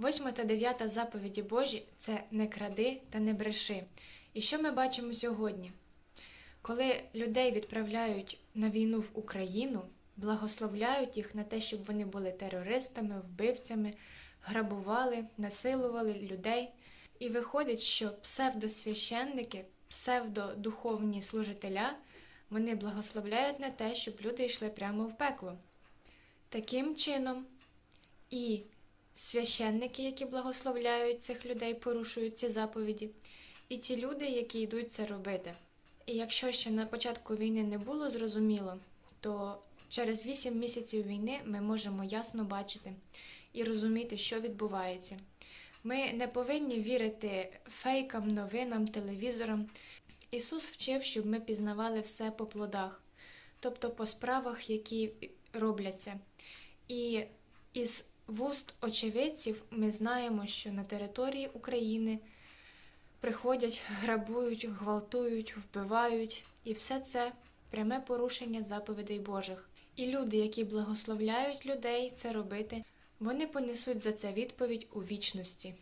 Восьма та дев'ята заповіді Божі це не кради та не бреши. І що ми бачимо сьогодні? Коли людей відправляють на війну в Україну, благословляють їх на те, щоб вони були терористами, вбивцями, грабували, насилували людей. І виходить, що псевдосвященники, псевдодуховні служителя, вони благословляють на те, щоб люди йшли прямо в пекло. Таким чином, і священники, які благословляють цих людей, порушують ці заповіді, і ті люди, які йдуть це робити. І якщо ще на початку війни не було зрозуміло, то через 8 місяців війни ми можемо ясно бачити і розуміти, що відбувається. Ми не повинні вірити фейкам, новинам, телевізорам. Ісус вчив, щоб ми пізнавали все по плодах, тобто по справах, які робляться. І із вуст очевидців ми знаємо, що на території України приходять, грабують, гвалтують, вбивають, і все це пряме порушення заповідей Божих. І люди, які благословляють людей це робити, вони понесуть за це відповідь у вічності.